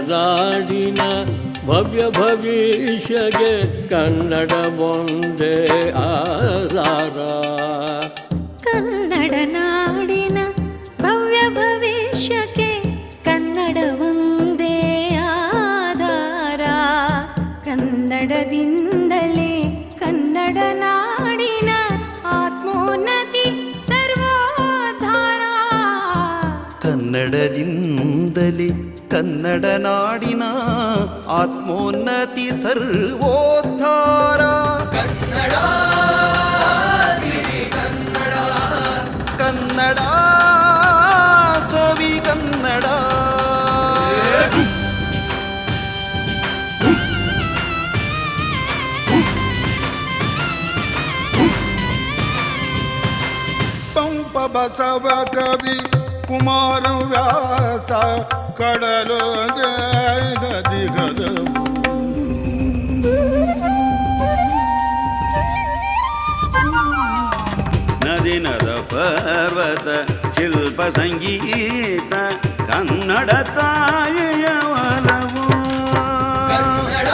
ನಾಡಿನ ಭವ್ಯ ಭವಿಷ್ಯಗೆ ಕನ್ನಡ ಒಂದೇ ಆಧಾರ. ಕನ್ನಡ ನಾಡಿನ ಭವ್ಯ ಭವಿಷ್ಯಕ್ಕೆ ಕನ್ನಡದಿಂದಲೇ ಕನ್ನಡ ನಾಡಿನ ಆತ್ಮೋನ್ನತಿ ಸರ್ವೋದ್ಧಾರ. ಕನ್ನಡ ಸವಿ ಕನ್ನಡ. ಪಂಪ ಬಸವ ಕವಿ ಕುಮಾರ ವ್ಯಾಸ ಕಡಲು ದಿಗದವು ನದಿ ನದ ಪರ್ವತ ಶಿಲ್ಪ ಸಂಗೀತ ಕನ್ನಡ ತಾಯಿಯ ಒಲವು ಕನ್ನಡ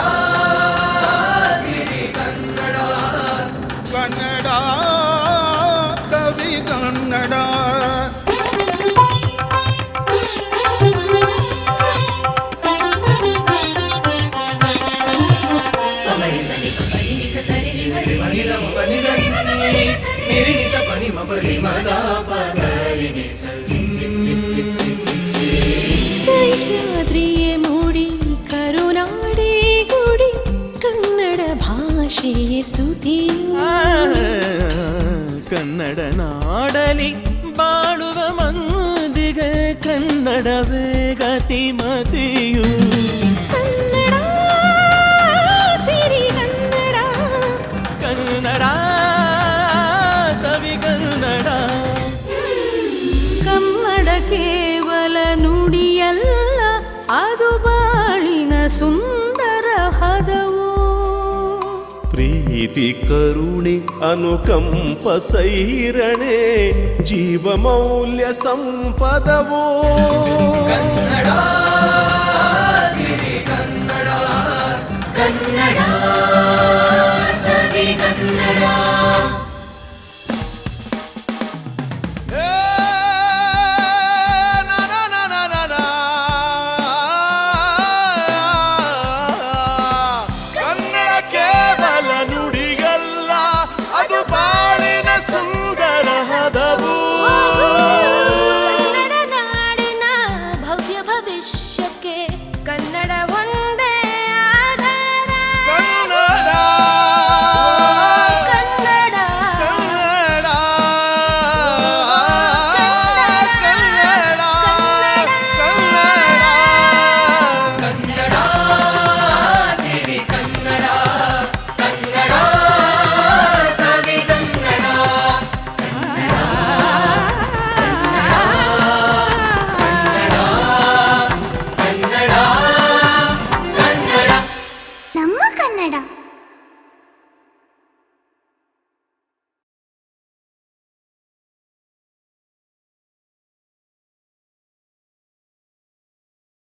ಸಹ್ಯಾದ್ರಿಯೇ ಮೂಡಿ ಕರುನಾಡಿ ಗುಡಿ ಕನ್ನಡ ಭಾಷೆಯೇ ಸ್ತುತಿ ಕನ್ನಡ ನಾಡಲಿ ಬಾಳುವ ಮಂದಿಗೆ ಕನ್ನಡವೇ ಗತಿಮತಿಯು ఇది కరుణి అనుకంప సైరణే జీవమౌల్య సంపదవో.